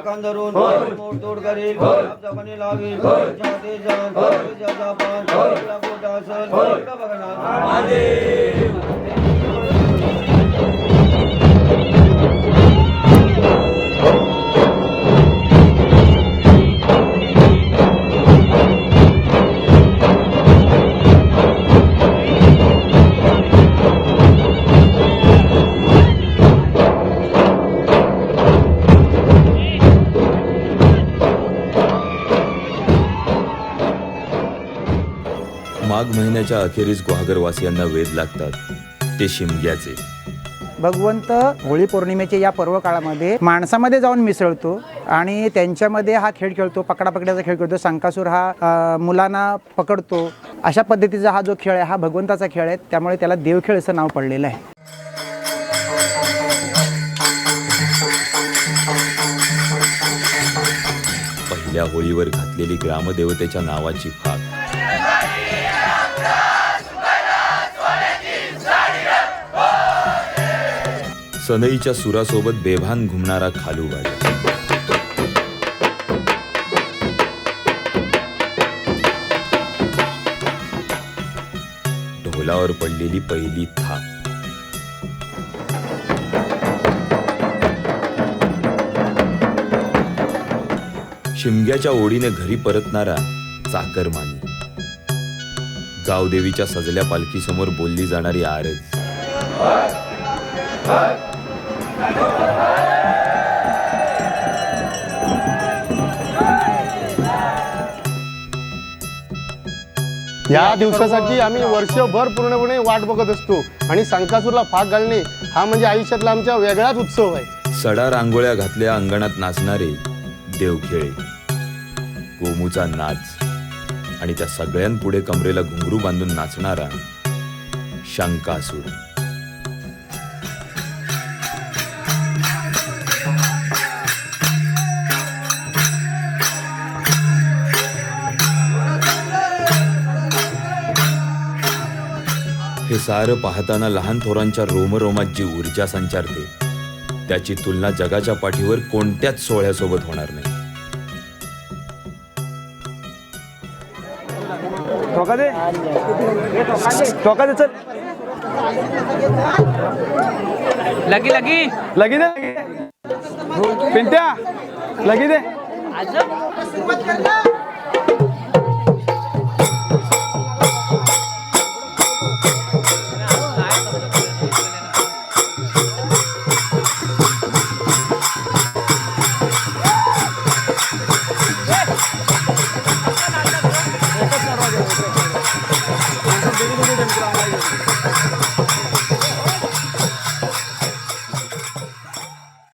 कांदरून मोडतोड करील लावील माघ महिन्याच्या अखेरीस गुहागरवासियांना वेध लागतात. ते शिमग्याचे. भगवंत होळी पौर्णिमेच्या या पर्व काळामध्ये माणसामध्ये जाऊन मिसळतो आणि त्यांच्यामध्ये हा खेळ खेळतो पकडापकड्याचा खेळ खेळतो संकासूर हा मुलांना पकडतो. अशा पद्धतीचा हा जो खेळ आहे हा भगवंताचा खेळ आहे त्यामुळे त्याला देवखेळ असं नाव पडलेलं आहे. पहिल्या होळीवर घातलेली ग्रामदेवतेच्या नावाची फाक. सनईच्या सुरासोबत बेभान घुमणारा खालूगाडी ढोलावर पडलेली पहिली थाप. शिमग्याच्या ओढीने घरी परतणारा चाकरमानी. गावदेवीच्या सजल्या पालखीसमोर बोलली जाणारी आरज. या दिवसासाठी आम्ही वर्षभर पूर्णपणे वाट बघत असतो आणि संकासूरला फाक घालणे हा म्हणजे आयुष्यातला आमच्या वेगळाच उत्सव आहे. सडा रांगोळ्या घातल्या अंगणात नाचणारे देवखेळे. गोमूचा नाच. आणि त्या सगळ्यांपुढे कमरेला घुंगरू बांधून नाचणारा शंकासूर. हे सारं पाहताना लहान थोरांच्या रोमरोमात जी ऊर्जा संचारते त्याची तुलना जगाच्या पाठीवर कोणत्याच सोहळ्यासोबत होणार नाही. धोका दे धोका दे चल. लगी लगी. लगी दे. पिंट्या लगी दे.